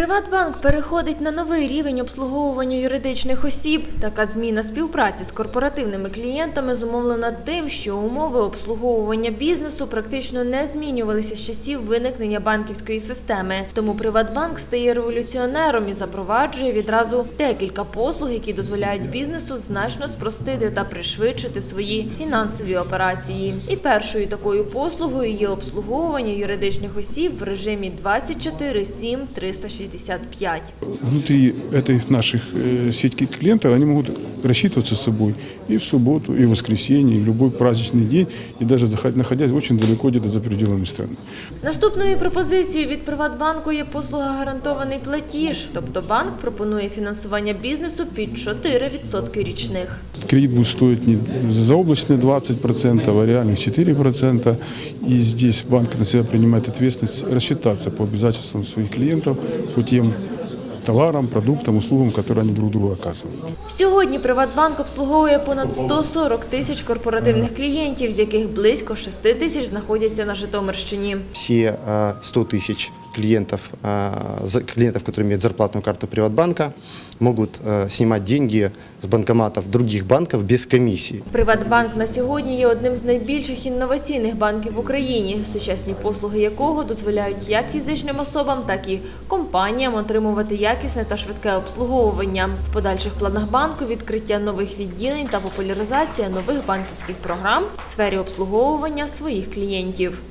Приватбанк переходить на новий рівень обслуговування юридичних осіб. Така зміна співпраці з корпоративними клієнтами зумовлена тим, що умови обслуговування бізнесу практично не змінювалися з часів виникнення банківської системи. Тому Приватбанк стає революціонером і запроваджує відразу декілька послуг, які дозволяють бізнесу значно спростити та пришвидшити свої фінансові операції. І першою такою послугою є обслуговування юридичних осіб в режимі 24-7 365. Внутри этой наших э, сетки клиентов они могут рассчитываться с собой и в субботу, и в воскресенье, и в любой праздничный день, и даже заход- находясь очень далеко где-то за пределами страны. Наступною пропозицією від Приватбанку є послуга гарантований платіж. Тобто банк пропонує фінансування бізнесу під 4% річних. Кредит будет стоить не заоблачные 20%, а реальных 4%. И здесь банк на себя принимает ответственность рассчитаться по обязательствам своих клиентов, по тем товарам, продуктам, услугам, которые они друг другу оказывают. Сьогодні Приватбанк обслуговує понад 140 тисяч корпоративних клієнтів, з яких близько 6 тисяч знаходяться на Житомирщині. все э, 100 тысяч клиентов, э, за- клиентов, которые имеют зарплатную карту Приватбанка, могут э, снимать деньги с банкоматов других банков без комиссии. Приватбанк на сьогодні є одним з найбільших інноваційних банків в Україні, сучасні послуги якого дозволяють як фізичним особам, так і компаніям отримувати якісне та швидке обслуговування. В подальших планах банку відкриття нових відділень та популяризація нових банківських програм в сфері обслуговування своїх клієнтів.